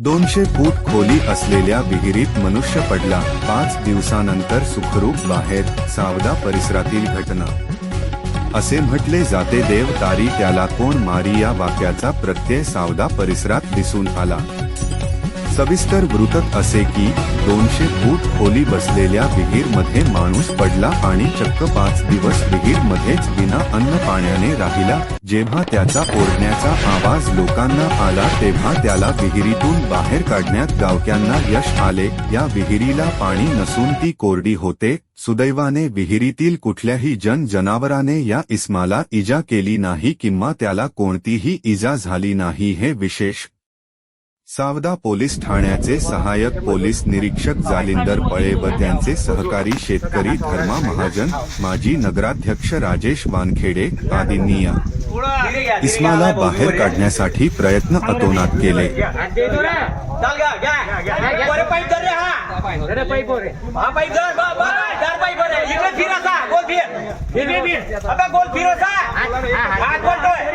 दोनशे फूट खोली असलेल्या विहिरीत मनुष्य पडला. पाच दिवसानंतर सुखरूप बाहेर सावदा परिसरातील घटना. असे म्हटले जाते देव तारी त्याला कोण मारी या वाक्याचा प्रत्यय सावदा परिसरात दिसून आला. सविस्तर वृतत असे की दोनशे फूट खोली बसलेल्या विहीरमध्ये माणूस पडला आणि चक्क पाच दिवस विहीर मध्येच विना अन्न पाण्याने राहिला. जेव्हा त्याचा ओरडण्याचा आवाज लोकांना आला तेव्हा त्याला विहिरीतून बाहेर काढण्यात गावक्यांना यश आले. या विहिरीला पाणी नसून ती कोरडी होते. सुदैवाने विहिरीतील कुठल्याही जन जनावराने या इस्माला इजा केली नाही किंवा त्याला कोणतीही इजा झाली नाही हे विशेष सावदा पोलीस ठाण्याचे सहाय्यक पोलीस निरीक्षक जालिंदर पळे व त्यांचे सहकारी शेतकरी धर्मा महाजन माजी नगराध्यक्ष राजेश वानखेडे आदींनी या इस्माला बाहेर काढण्यासाठी प्रयत्न अतोनात केले चाल ગોલ ફીરો સા હાથ ગોલ દોડી.